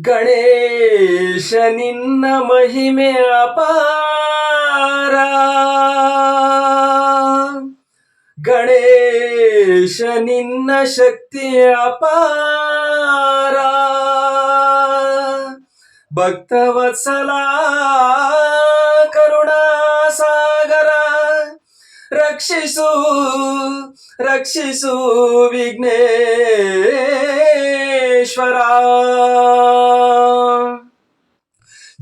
ಗಣೇಶ ನಿನ್ನ ಮಹಿಮೆ ಅಪಾರ. ಗಣೇಶ ನಿನ್ನ ಶಕ್ತಿ ಅಪಾರ. ಭಕ್ತವತ್ಸಲ ಕರುಣಾಸಾಗರ ರಕ್ಷಿಸು ರಕ್ಷಿಸು ವಿಘ್ನೇಶ್ವರ.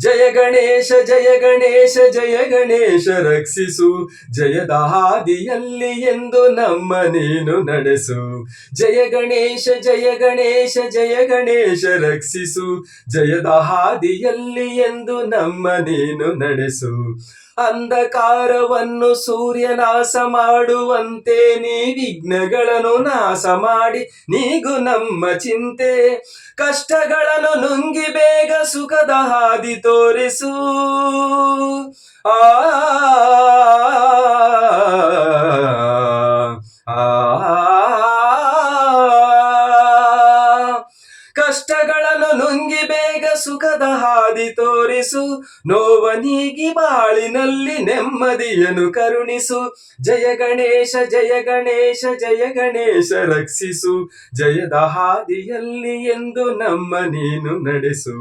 ಜಯ ಗಣೇಶ ಜಯ ಗಣೇಶ ಜಯ ಗಣೇಶ ರಕ್ಷಿಸು. ಜಯದ ಹಾದಿಯಲ್ಲಿ ಎಂದು ನಮ್ಮ ನೀನು ನಡೆಸು. ಜಯ ಗಣೇಶ ಜಯ ಗಣೇಶ ಜಯ ಗಣೇಶ ರಕ್ಷಿಸು. ಜಯದ ಹಾದಿಯಲ್ಲಿ ಎಂದು ನಮ್ಮ ನೀನು ನಡೆಸು. ಅಂಧಕಾರವನ್ನು ಸೂರ್ಯ ನಾಶ ಮಾಡುವಂತೆ ನೀ ವಿಘ್ನಗಳನ್ನು ನಾಶ ಮಾಡಿ, ನೀಗು ನಮ್ಮ ಚಿಂತೆ. ಕಷ್ಟಗಳನ್ನು ನುಂಗಿ ಸುಖದ ಹಾದಿ ತೋರಿಸು ಆ ಕಷ್ಟಗಳನ್ನು ನುಂಗಿ ಬೇಗ ಸುಖದ ಹಾದಿ ತೋರಿಸು ನೋವ ನೀಗಿ ಬಾಳಿನಲ್ಲಿ ನೆಮ್ಮದಿಯನ್ನು ಕರುಣಿಸು ಜಯ ಗಣೇಶ ಜಯ ಗಣೇಶ ಜಯ ಗಣೇಶ ರಕ್ಷಿಸು ಜಯದ ಹಾದಿಯಲ್ಲಿ ಎಂದು ನಮ್ಮ ನೀನು ನಡೆಸು